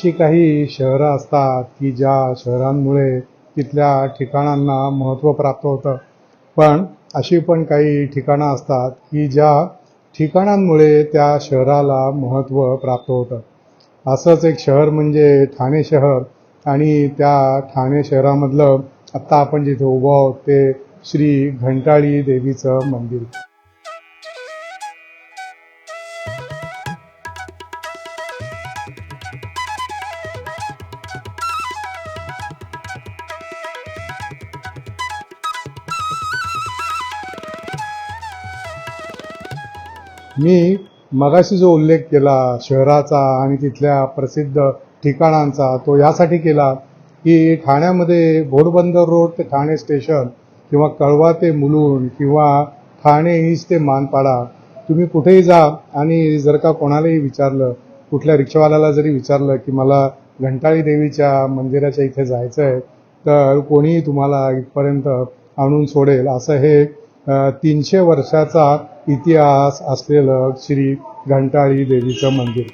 अशी काही शहरं असतात की ज्या शहरांमुळे तिथल्या ठिकाणांना महत्त्व प्राप्त होतं. पण अशी पण काही ठिकाणं असतात की ज्या ठिकाणांमुळे त्या शहराला महत्त्व प्राप्त होतं. असंच एक शहर म्हणजे ठाणे शहर आणि त्या ठाणे शहरामधलं आत्ता आपण जिथे उभं आहोत ते श्री घंटाळी देवीचं मंदिर. मी मगाशी जो उल्लेख केला शहराचा आणि तिथल्या प्रसिद्ध ठिकाणांचा तो यासाठी केला की ठाण्यामध्ये घोडबंदर रोड ते ठाणे स्टेशन किंवा कळवा ते मुलुंड किंवा ठाणे ईस्ट ते मानपाडा तुम्ही कुठेही जा आणि जर का कोणालाही विचारलं कुठल्या रिक्षावाल्याला जरी विचारलं की मला घंटाळी देवीच्या मंदिराच्या इथे जायचं आहे तर कोणीही तुम्हाला इथपर्यंत आणून सोडेल. असं हे तीनशे वर्षाचा इतिहास असलेलं श्री घंटाळी देवीचं मंदिर.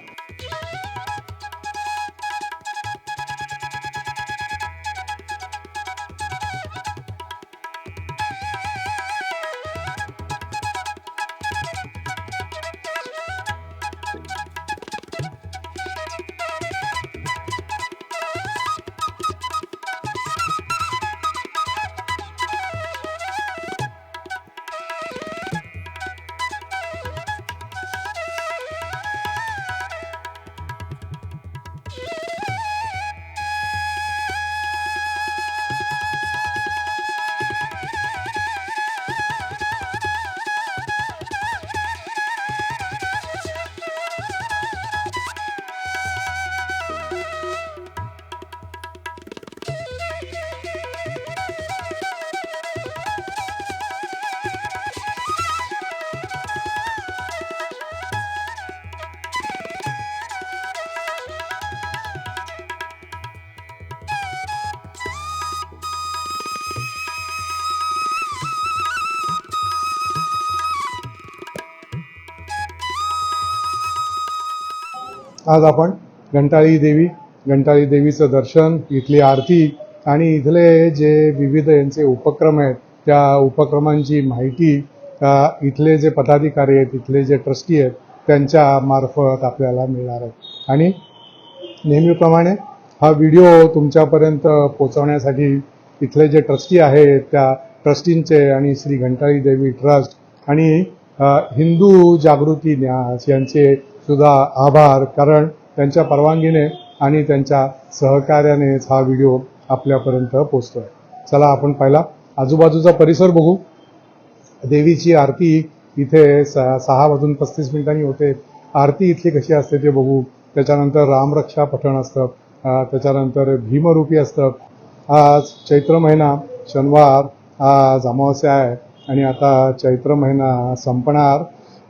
आज आपण घंटाळी देवी घंटाळी देवीचं दर्शन इथली आरती आणि इथले जे विविध यांचे उपक्रम आहेत त्या उपक्रमांची माहिती इथले जे पदाधिकारी आहेत इथले जे ट्रस्टी आहेत त्यांच्या मार्फत आपल्याला मिळणार आहे. आणि नेहमीप्रमाणे हा व्हिडिओ तुमच्यापर्यंत पोचवण्यासाठी इथले जे ट्रस्टी आहेत त्या ट्रस्टींचे आणि श्री घंटाळी देवी ट्रस्ट आणि हिंदू जागृती न्यास यांचे सुद्धा आभार कारण त्यांच्या परवानगीने आणि त्यांच्या सहकार्यानेच हा व्हिडिओ आपल्यापर्यंत पोचतोय. चला आपण पहिला आजूबाजूचा परिसर बघू. देवीची आरती इथे सहा वाजून पस्तीस मिनिटांनी होते. आरती इथली कशी असते ते बघू. त्याच्यानंतर रामरक्षा पठण असतं. त्याच्यानंतर भीमरूपी असतं. आज चैत्र महिना शनिवार आज अमावस्या आहे. आणि आता चैत्र महिना संपणार.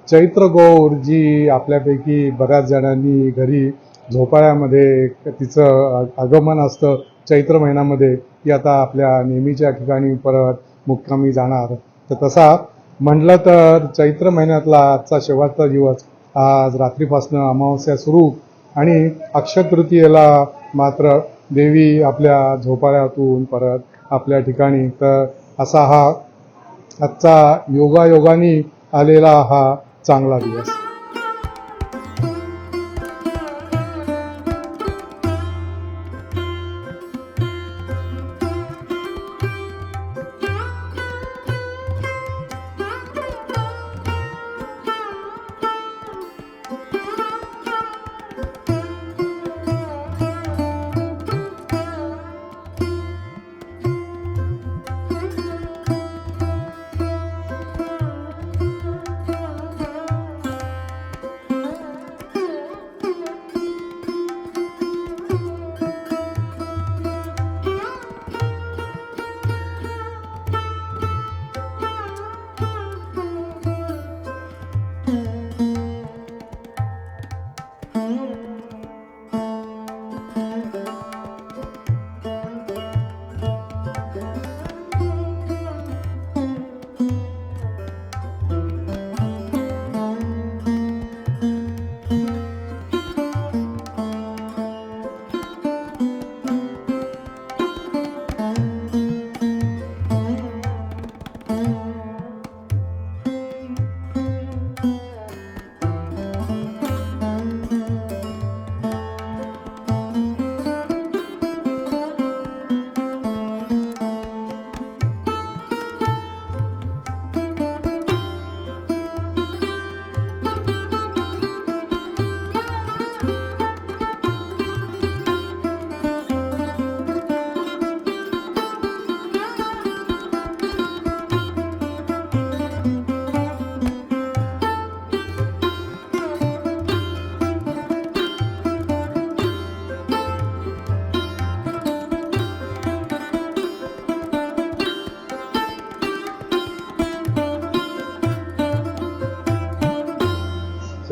चैत्र गौर जी आपल्यापैकी बऱ्याच जणांनी घरी झोपाळ्यामध्ये तिचं आगमन असतं. चैत्र महिन्यामध्ये ती आता आपल्या नेहमीच्या ठिकाणी परत मुक्कामी जाणार. तर तसा म्हटलं तर चैत्र महिन्यातला आजचा शेवटचा दिवस. आज रात्रीपासनं अमावस्या सुरू आणि अक्षतृतीयेला मात्र देवी आपल्या झोपाळ्यातून परत आपल्या ठिकाणी. तर असा हा आजचा योगायोगाने आलेला हा चांगला दिवस.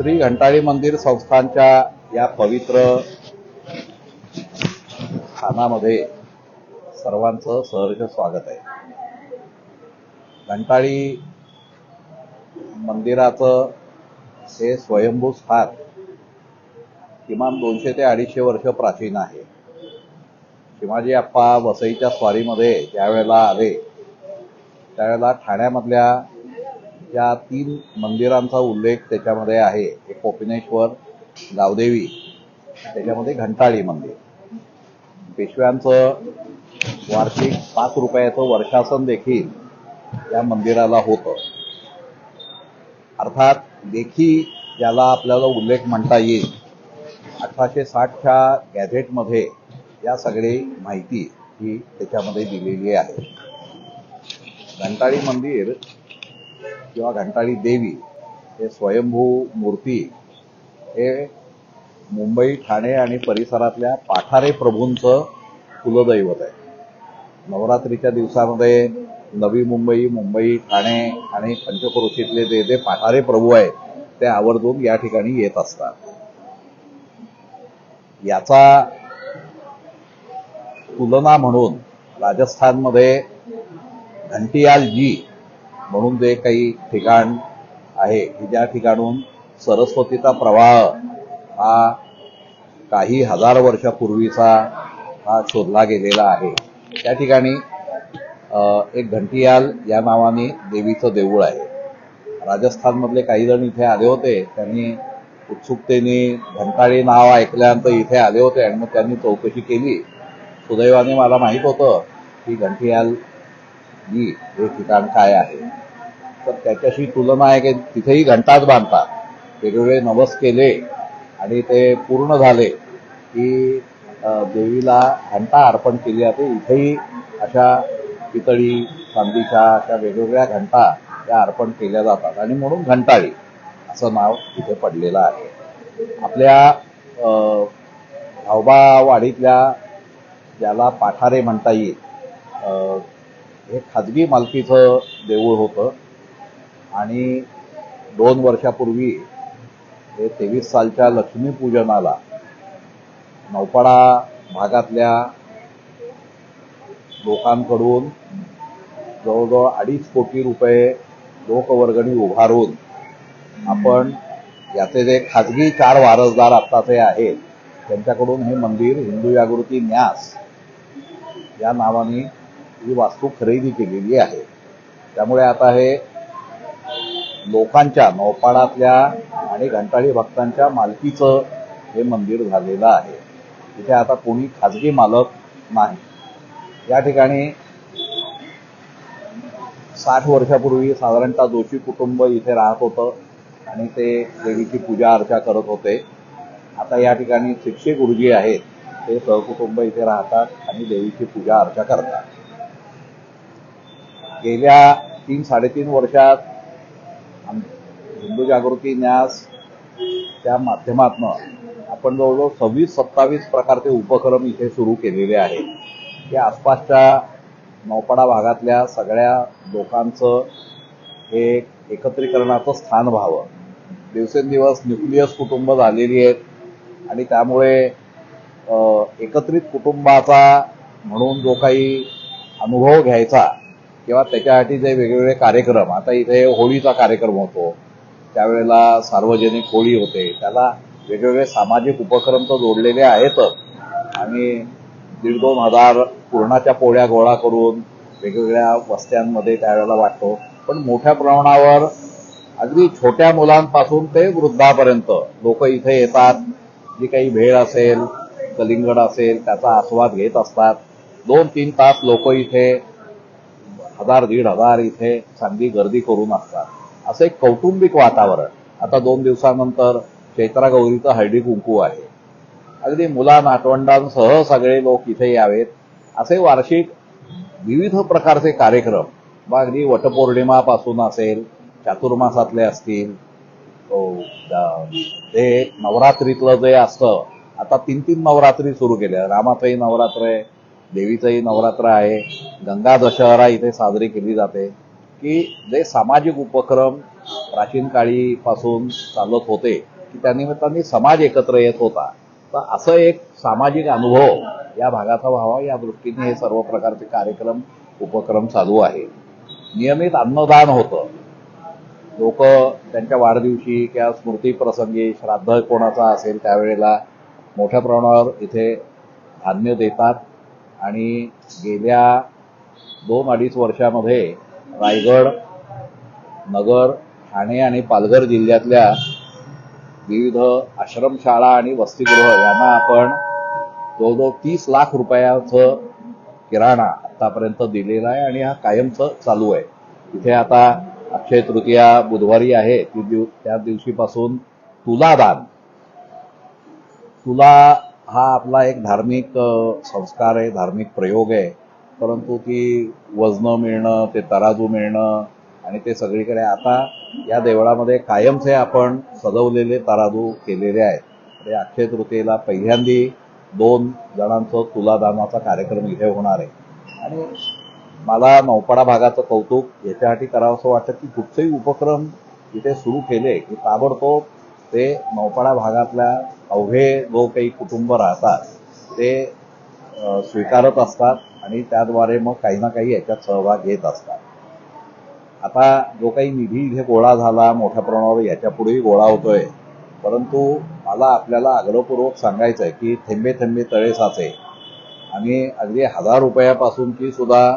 श्री घंटाळी मंदिर संस्थानच्या या पवित्र स्थानामध्ये सर्वांचं सहर्ष स्वागत आहे. घंटाळी मंदिराचं हे स्वयंभू स्थान किमान दोनशे ते अडीचशे वर्ष प्राचीन आहे. शिवाजी आप्पा वसईच्या स्वारीमध्ये ज्यावेळेला आले त्यावेळेला ठाण्यामधल्या या तीन मंदिरांचा उल्लेख त्याच्यामध्ये आहे. एक कोपिनेश्वर गावदेवी त्याच्यामध्ये घंटाळी मंदिर. पेशव्यांचं वार्षिक पाच रुपयाचं वर्षासन देखील या मंदिराला होतं. अर्थात देखी ज्याला आपल्याला उल्लेख म्हणता येईल अठराशे साठच्या गॅझेटमध्ये या सगळी माहिती ही त्याच्यामध्ये दिलेली आहे. घंटाळी मंदिर किंवा घंटाळी देवी हे स्वयंभू मूर्ती हे मुंबई ठाणे आणि परिसरातल्या पाठारे प्रभूंचं कुलदैवत आहे. नवरात्रीच्या दिवसामध्ये नवी मुंबई मुंबई ठाणे आणि पंचक्रोशीतले जे जे पाठारे प्रभू आहेत ते आवर्जून या ठिकाणी येत असतात. याचा तुलना म्हणून राजस्थानमध्ये घंटियाल जी म्हणून जे काही ठिकाण आहे की ज्या ठिकाणून सरस्वतीचा प्रवाह हा काही हजार वर्षापूर्वीचा हा शोधला गेलेला आहे. त्या ठिकाणी एक घंटियाल या नावाने देवीचं देऊळ आहे. राजस्थानमधले काही जण इथे आले होते त्यांनी उत्सुकतेने घंटाळी नाव ऐकल्यानंतर इथे आले होते आणि मग त्यांनी चौकशी केली. सुदैवाने मला माहीत होतं की घंटियाल ही हे ठिकाण काय आहे? तर त्याच्याशी तुलना आहे की तिथेही घंटाच बांधतात. वेगवेगळे नवस केले आणि ते पूर्ण झाले की देवीला घंटा अर्पण केली जाते. इथेही अशा पितळी चांदीच्या अशा वेगवेगळ्या घंटा त्या अर्पण केल्या जातात आणि म्हणून घंटाळी असं नाव इथे पडलेलं आहे. आपल्या अ, भावबावाडीतल्या ज्याला पाठारे म्हणता येईल हे खाजगी मालकीचं देऊळ होतं. आणि दोन वर्षापूर्वी हे तेवीस सालच्या लक्ष्मीपूजनाला नौपाडा भागातल्या लोकांकडून जवळजवळ अडीच कोटी रुपये लोकवर्गणी उभारून आपण याचे जे खाजगी चार वारसदार आत्ताचे आहेत त्यांच्याकडून हे मंदिर हिंदू जागृती न्यास या नावाने ही वास्तू खरेदी केलेली आहे. त्यामुळे आता हे लोकांच्या नौपाडातल्या आणि घंटाळी भक्तांच्या मालकीचं हे मंदिर झालेलं आहे. तिथे आता कोणी खाजगी मालक नाही. या ठिकाणी साठ वर्षापूर्वी साधारणतः जोशी कुटुंब इथे राहत होतं आणि ते देवीची पूजा अर्चा करत होते. आता या ठिकाणी शिक्षे गुरुजी आहेत ते सहकुटुंब इथे राहतात आणि देवीची पूजा अर्चा करतात. गेल्या तीन साडेतीन वर्षात हिंदू जागृती न्यास त्या माध्यमातून आपण जवळजवळ सव्वीस सत्तावीस प्रकारचे उपक्रम इथे सुरू केलेले आहेत. की आसपासच्या नौपाडा भागातल्या सगळ्या लोकांचं हे एकत्रीकरणाचं स्थान व्हावं. दिवसेंदिवस न्यूक्लियस कुटुंब झालेली आहेत आणि त्यामुळे एकत्रित कुटुंबाचा म्हणून जो काही अनुभव घ्यायचा किंवा त्याच्यासाठी जे वेगवेगळे कार्यक्रम आता इथे होळीचा कार्यक्रम होतो. त्यावेळेला सार्वजनिक होळी होते. त्याला वेगवेगळे सामाजिक उपक्रम तर जोडलेले आहेतच आणि दीड दोन हजार पूर्णाच्या पोळ्या गोळा करून वेगवेगळ्या वस्त्यांमध्ये त्यावेळेला वाटतो. पण मोठ्या प्रमाणावर अगदी छोट्या मुलांपासून ते वृद्धापर्यंत लोक इथे येतात. जी काही भेळ असेल कलिंगड असेल त्याचा आस्वाद घेत असतात. दोन तीन तास लोक इथे हजार दीड हजार इथे चांगली गर्दी करून असतात. असं एक कौटुंबिक वातावरण. आता दोन दिवसानंतर चैत्रा गौरीचं हळदी कुंकू आहे. अगदी मुला नातवंडांसह सगळे लोक इथे यावेत. असे वार्षिक विविध प्रकारचे कार्यक्रम. मग अगदी वटपौर्णिमापासून असेल चातुर्मासातले असतील ते नवरात्रीतलं जे असतं आता तीन तीन नवरात्री सुरू केल्या. रामाचंही नवरात्र आहे. देवीचंही नवरात्र आहे. गंगा दशहरा इथे साजरी केली जाते. की जे सामाजिक उपक्रम प्राचीन काळीपासून चालत होते की त्यानिमित्ताने समाज एकत्र येत होता. तर असं एक सामाजिक अनुभव या भागाचा व्हावा या दृष्टीने हे सर्व प्रकारचे कार्यक्रम उपक्रम चालू आहे. नियमित अन्नदान होतं. लोक त्यांच्या वाढदिवशी किंवा स्मृती प्रसंगी श्राद्ध कोणाचा असेल त्यावेळेला मोठ्या प्रमाणावर इथे धान्य देतात. आणि गेल्या दोन अडीच वर्षामध्ये रायगड नगर ठाणे आणि पालघर जिल्ह्यातल्या विविध आश्रमशाळा आणि वसतिगृह यांना आपण जवळजवळ तीस लाख रुपयाचं किराणा आतापर्यंत दिलेला आहे आणि हा कायमचं चालू आहे. इथे आता अक्षय तृतीया बुधवारी आहे. ती दिव त्या दिवशीपासून तुलादान तुला हा आपला एक धार्मिक संस्कार आहे धार्मिक प्रयोग आहे. परंतु ती वजनं मिळणं ते तराजू मिळणं आणि ते सगळीकडे आता या देवळामध्ये कायमचे आपण सजवलेले तराजू केलेले आहेत. म्हणजे अक्षय तृतीयेला पहिल्यांदी दोन जणांचं तुलादानाचा कार्यक्रम इथे होणार आहे. आणि मला नौपाडा भागाचं कौतुक याच्यासाठी करावं असं वाटतं की कुठचेही उपक्रम इथे सुरू केले की ताबडतोब ते नौपाडा भागातल्या अवघे जो काही कुटुंब राहतात ते स्वीकारत असतात आणि त्याद्वारे मग काही ना काही याच्यात सहभाग घेत असतात. आता जो काही निधी इथे गोळा झाला मोठ्या प्रमाणावर याच्या पुढेही गोळा होतोय परंतु मला आपल्याला आग्रहपूर्वक सांगायचं आहे की थेंबे थेंबे तळे साचे आणि अगदी हजार रुपयापासूनची सुद्धा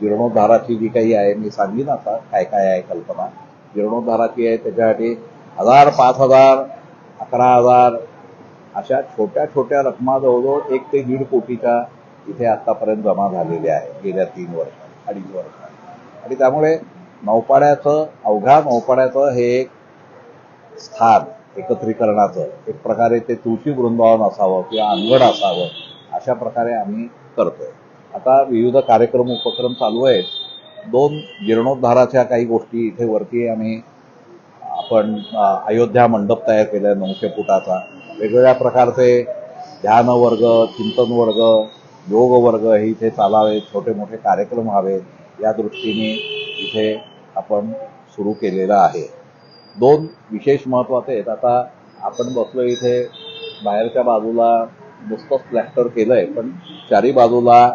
जीर्णोद्धाराची जी काही आहे मी सांगीन आता काय काय आहे कल्पना. जीर्णोद्धाराची आहे त्याच्यासाठी हजार पाच हजार अकरा हजार अशा छोट्या छोट्या रकमा जवळजवळ एक ते दीड कोटीच्या इथे आतापर्यंत जमा झालेल्या आहेत गेल्या तीन वर्षात अडीच वर्षात. आणि त्यामुळे नौपाड्याचं अवघ्या नौपाड्याचं हे एक स्थान एकत्रीकरणाचं एक प्रकारे ते तुळशी वृंदावन असावं किंवा अंगण असावं अशा प्रकारे आम्ही करतोय. आता विविध कार्यक्रम उपक्रम चालू आहेत. दोन जीर्णोद्धाराच्या काही गोष्टी इथे वरती आम्ही आपण अयोध्या मंडप तयार केलाय नऊशे फुटाचा. वेगवेगळ्या प्रकारचे ध्यान वर्ग चिंतन वर्ग योग वर्ग हे इथे चालावेत छोटे मोठे कार्यक्रम व्हावेत. या दृष्टीने इथे आपण सुरू केलेलं आहे. दोन विशेष महत्त्वाचे आहेत. आता आपण बसलो इथे बाहेरच्या बाजूला नुसतंच प्लॅस्टर केलंय पण चारी बाजूला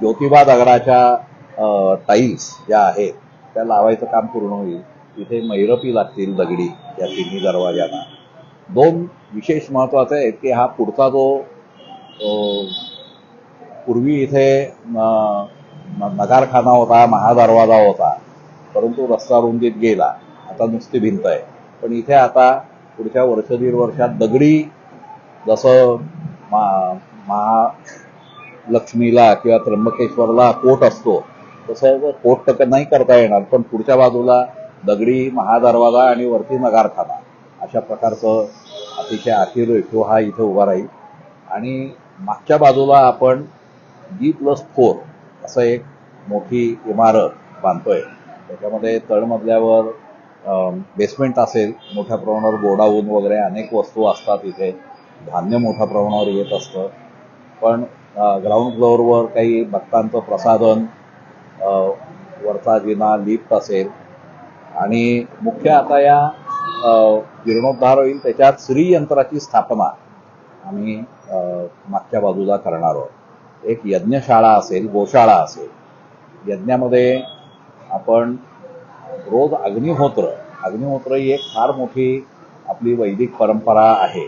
ज्योतिबा दगडाच्या टाईल्स ज्या आहेत त्या लावायचं काम पूर्ण होईल. तिथे मैरपी लागतील दगडी या तिन्ही दरवाज्यांना दोन विशेष महत्त्वाचे आहेत की हा पुढचा जो पूर्वी इथे नगारखाना होता महादरवाजा होता परंतु रस्ता रुंदीत गेला आता नुसती भिंत आहे. पण इथे आता पुढच्या वर्ष दीड वर्षात दगडी जसं मा महालक्ष्मीला किंवा त्र्यंबकेश्वरला कोट असतो तसं कोट तर नाही करता येणार पण पुढच्या बाजूला दगडी महादरवाजा आणि वरती नगारखाना. अशा प्रकारचं अतिशय आखीर रेटो हा इथे उभा राहील. आणि मागच्या बाजूला आपण जी प्लस फोर असं एक मोठी इमारत बांधतोय. त्याच्यामध्ये तळमजल्यावर बेसमेंट असेल मोठ्या प्रमाणावर गोडाऊन वगैरे अनेक वस्तू असतात इथे. धान्य मोठ्या प्रमाणावर येत असतं. पण ग्राउंड फ्लोअरवर काही भक्तांचं प्रसाधन वरचा जिना लिफ्ट असेल आणि मुख्य आता या जीर्णोद्धार होईल त्याच्यात श्रीयंत्राची स्थापना आम्ही मागच्या बाजूला करणार आहोत. एक यज्ञशाळा असेल गोशाळा असेल यज्ञामध्ये आपण रोज अग्निहोत्र अग्निहोत्र ही एक फार मोठी आपली वैदिक परंपरा आहे.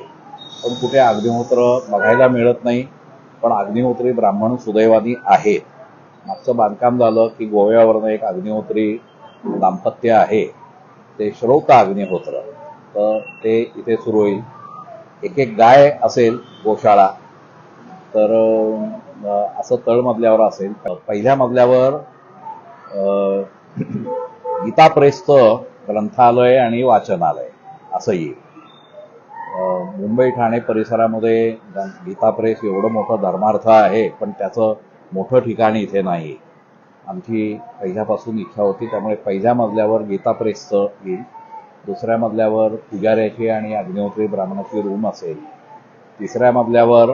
पण कुठे अग्निहोत्र बघायला मिळत नाही पण अग्निहोत्री ब्राह्मण सुदैवानी आहेत. मागचं बांधकाम झालं की गोव्यावरनं एक अग्निहोत्री दाम्पत्य आहे ते श्रोता अग्निहोत्र तर ते इथे सुरू होईल. एक एक गाय असेल गोशाळा तर असं असं तळमजल्यावर असेल. पहिल्या मजल्यावर अं, गीता प्रेसचं ग्रंथालय आणि वाचनालय असं येईल. मुंबई ठाणे परिसरामध्ये गीता प्रेस एवढं मोठं धर्मार्थ आहे पण त्याचं मोठं ठिकाण इथे नाही. आमची पहिल्यापासून इच्छा होती त्यामुळे पहिल्या मजल्यावर गीता प्रेसचं येईल. दुसऱ्या मजल्यावर पुजाऱ्याची आणि अग्निहोत्री ब्राह्मणाची रूम असेल. तिसऱ्या मजल्यावर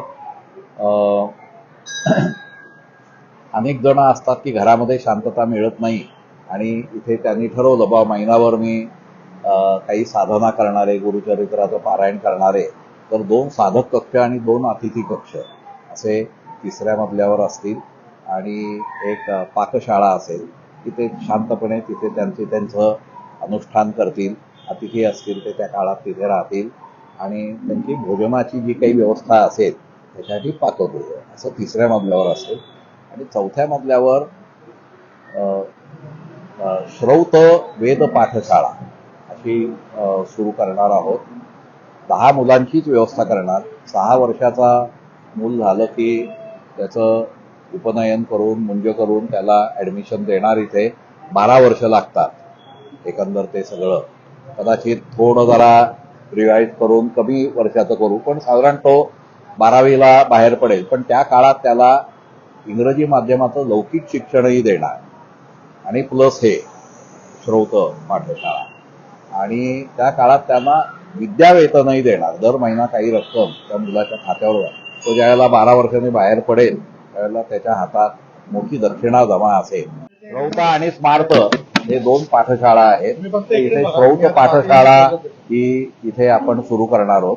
अं, अनेक जण असतात की घरामध्ये शांतता मिळत नाही आणि इथे त्यांनी ठरवलं बा महिनाभर मी काही साधना करणारे गुरुचरित्राचं पारायण करणारे तर दोन साधक कक्ष आणि दोन अतिथी कक्ष असे तिसऱ्या मजल्यावर असतील. आणि एक पाकशाळा असेल तिथे शांतपणे तिथे त्यांचे त्यांचं अनुष्ठान करतील अतिथी असतील ते त्या काळात तिथे राहतील आणि त्यांची भोजनाची जी काही व्यवस्था असेल त्याच्यासाठी पाकगृह असं तिसऱ्या मजल्यावर असेल आणि चौथ्या मजल्यावर श्रौत वेद पाठशाळा अशी सुरू करणार आहोत. दहा मुलांचीच व्यवस्था करणार. सहा वर्षाचा मूल झालं की त्याचं उपनयन करून मुंज करून त्याला ऍडमिशन देणार इथे बारा वर्ष लागतात. एकंदर ते सगळं. कदाचित थोडं जरा रिवाईज करून कमी वर्षाचं करू पण साधारण तो बारावीला बाहेर पडेल. पण त्या काळात त्याला इंग्रजी माध्यमाचं लौकिक शिक्षणही देणार. आणि प्लस हे श्रोत पाठशाळा. आणि त्या काळात त्यांना विद्यावेतनही देणार. दर महिना काही रक्कम त्या मुलाच्या खात्यावर तो ज्यावेळेला बारा वर्षांनी बाहेर पडेल त्यावेळेला त्याच्या हातात मोठी दक्षिणा जमा असेल. श्रौत आणि स्मार्त हे दोन पाठशाळा आहेत. इथे श्रौत पाठशाळा ही इथे आपण सुरू करणार आहोत.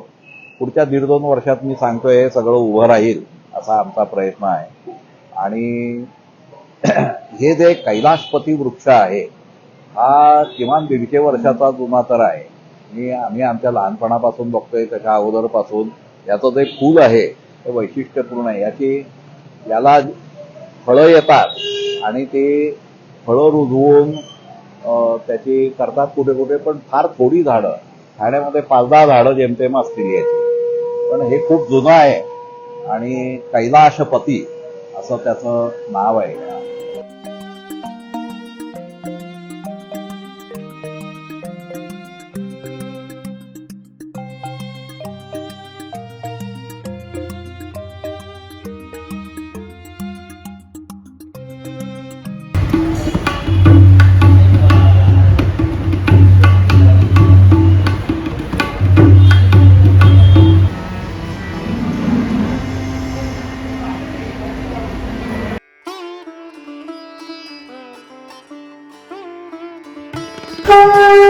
पुढच्या दीड दोन वर्षात मी सांगतोय हे सगळं उभं राहील असा आमचा प्रयत्न आहे. आणि हे जे कैलाशपती वृक्ष आहे हा किमान दीडशे वर्षाचा जुना तर आहे. मी आम्ही आमच्या लहानपणापासून बघतोय त्याच्या अगोदरपासून. याचं जे फूल आहे ते वैशिष्ट्यपूर्ण आहे. याची याला फळं येतात आणि ते फळं रुजवून अं, त्याची करतात कुठे कुठे पण फार थोडी झाडं. ठाण्यामध्ये पाच दहा झाडं जेमतेम असतील याची पण हे खूप जुनं आहे. आणि कैलाशपती असं त्याचं नाव आहे. अस्तु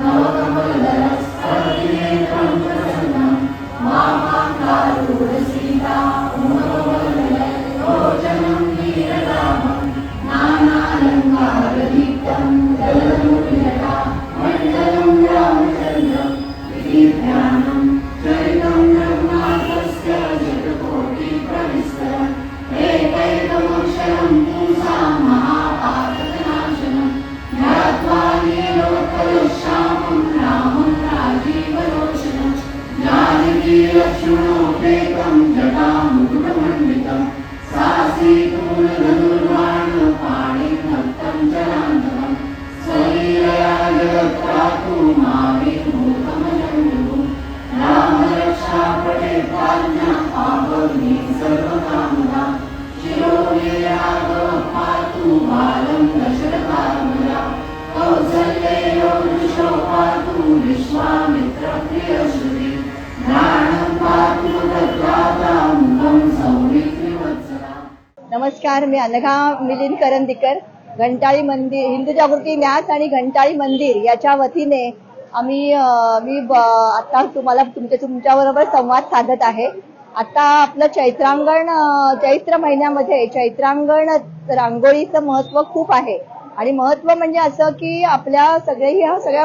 नवकमलदरस्पर्धिने प्रसन्नं मा मां शीलक्षणोपेतं जटामुकुटमण्डितं सासीपूलधनुर्वाणपाणिं भक्तं जलान्तरं स्वलीलया जगत्प्रातु मा विमोकमजण्डुं रामरक्षापटे पाज्ञा पावनी सर्वकामदा शिरोलीलागव पातु बालं दशरथात्मजा कौसल्यैव वृषो पातु विश्वामित्रप्रियश्रुति नमस्कार मी अनघा मिलिंद करंदीकर. घंटाळी मंदिर हिंदू जागृती न्यास आणि घंटाळी मंदिर याच्या वतीने आम्ही मी आता तुम्हाला तुमच्या तुमच्याबरोबर संवाद साधत आहे. आता आपलं चैत्रांगण चैत्र महिन्यामध्ये चैत्रांगण रांगोळीचं महत्त्व खूप आहे. आणि महत्त्व म्हणजे असं की आपल्या सगळे ह्या सगळ्या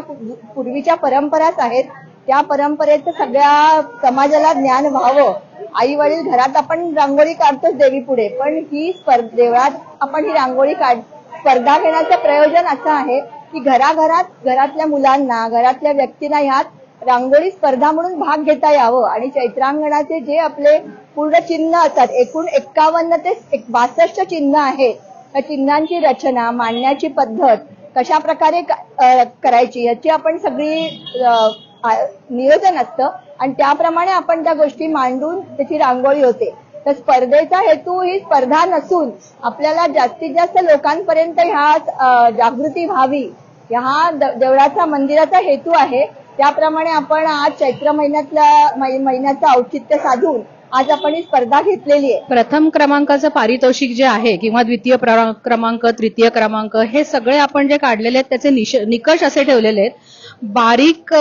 पूर्वीच्या परंपराच आहेत. त्या परंपरेचं सगळ्या समाजाला ज्ञान व्हावं. आई वडील घरात आपण रांगोळी काढतोच देवी पुढे पण ही देवळात आपण ही रांगोळी काढ स्पर्धा घेण्याचं प्रयोजन असं आहे की घराघरात घरातल्या मुलांना घरातल्या व्यक्तींना ह्यात रांगोळी स्पर्धा म्हणून भाग घेता यावं. आणि चैत्रांगणाचे जे आपले पूर्ण चिन्ह असतात एकूण एक्कावन्न ते एक बासष्ट चिन्ह आहेत त्या चिन्हांची रचना मांडण्याची पद्धत कशा प्रकारे करायची याची आपण सगळी नियोजन असतं. आणि त्याप्रमाणे आपण त्या गोष्टी मांडून त्याची रांगोळी होते. तर स्पर्धेचा हेतू ही स्पर्धा नसून आपल्याला जास्तीत जास्त लोकांपर्यंत ह्या जागृती व्हावी. ह्या देवळाचा मंदिराचा हेतू आहे. त्याप्रमाणे आपण आज चैत्र महिन्यातल्या महिन्याचं औचित्य साधून आज आपण ही स्पर्धा घेतलेली आहे. प्रथम क्रमांकाचं पारितोषिक जे आहे किंवा द्वितीय क्रमांक तृतीय क्रमांक हे सगळे आपण जे काढलेले आहेत त्याचे निकष असे ठेवलेले आहेत. बारीक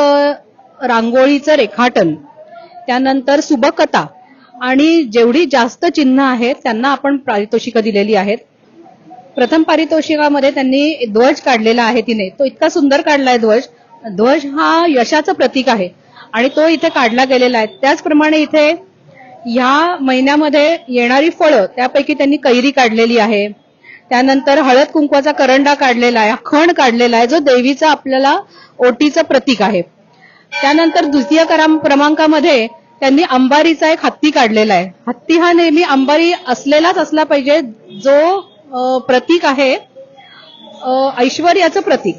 रांगोळीचं रेखाटन त्यानंतर सुबकता आणि जेवढी जास्त चिन्ह आहेत त्यांना आपण पारितोषिकं दिलेली आहेत. प्रथम पारितोषिकामध्ये त्यांनी ध्वज काढलेला आहे तिने. तो इतका सुंदर काढलाय ध्वज. ध्वज हा यशाचं प्रतीक आहे आणि तो इथे काढला गेलेला आहे. त्याचप्रमाणे इथे ह्या महिन्यामध्ये येणारी फळं त्यापैकी त्यांनी कैरी काढलेली आहे. त्यानंतर हळद कुंकवाचा करंडा काढलेला आहे. खण काढलेला आहे जो देवीचा आपल्याला ओटीचं प्रतीक आहे. त्यानंतर द्वितीय क्रमांकामध्ये त्यांनी अंबारीचा एक हत्ती काढलेला आहे. हत्ती हा नेहमी अंबारी असलेलाच असला पाहिजे जो प्रतीक आहे. ऐश्वर्याचं प्रतीक.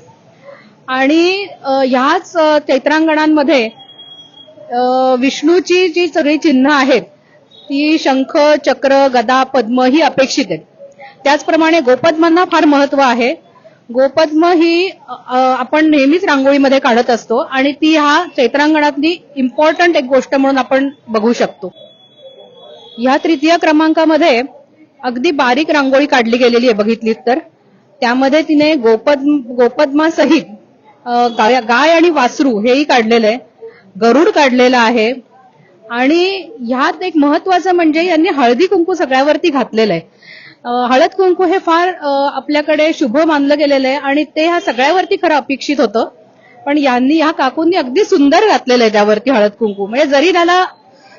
आणि ह्याच चैत्रांगणांमध्ये विष्णूची जी सगळी चिन्ह आहेत ती शंख चक्र गदा पद्म ही अपेक्षित आहेत. त्याचप्रमाणे गोपद्मांना फार महत्त्व आहे. गोपद्म ही आपण नेहमीच रांगोळीमध्ये काढत असतो आणि ती ह्या चैत्रांगणातली इम्पॉर्टंट एक गोष्ट म्हणून आपण बघू शकतो. ह्या तृतीय क्रमांकामध्ये अगदी बारीक रांगोळी काढली गेलेली आहे बघितलीत तर. त्यामध्ये तिने गोपद गोपद्मासहित गाय गाय आणि वासरू हेही काढलेलं आहे. गरुड काढलेलं आहे. आणि ह्यात एक महत्वाचं म्हणजे यांनी हळदी कुंकू सगळ्यावरती घातलेलं आहे. हळद कुंकू हे फार आपल्याकडे शुभ मानलं गेलेलं आहे आणि ते ह्या सगळ्यावरती खरं अपेक्षित होतं. पण यांनी ह्या काकूंनी अगदी सुंदर घातलेलं आहे त्यावरती हळद कुंकू. म्हणजे जरी त्याला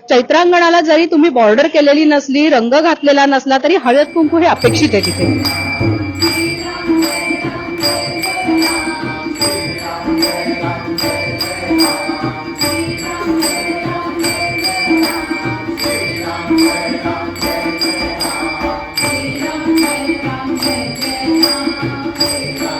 चैत्रांगणाला जरी तुम्ही बॉर्डर केलेली नसली रंग घातलेला नसला तरी हळद कुंकू हे अपेक्षित आहे तिथे. Amém.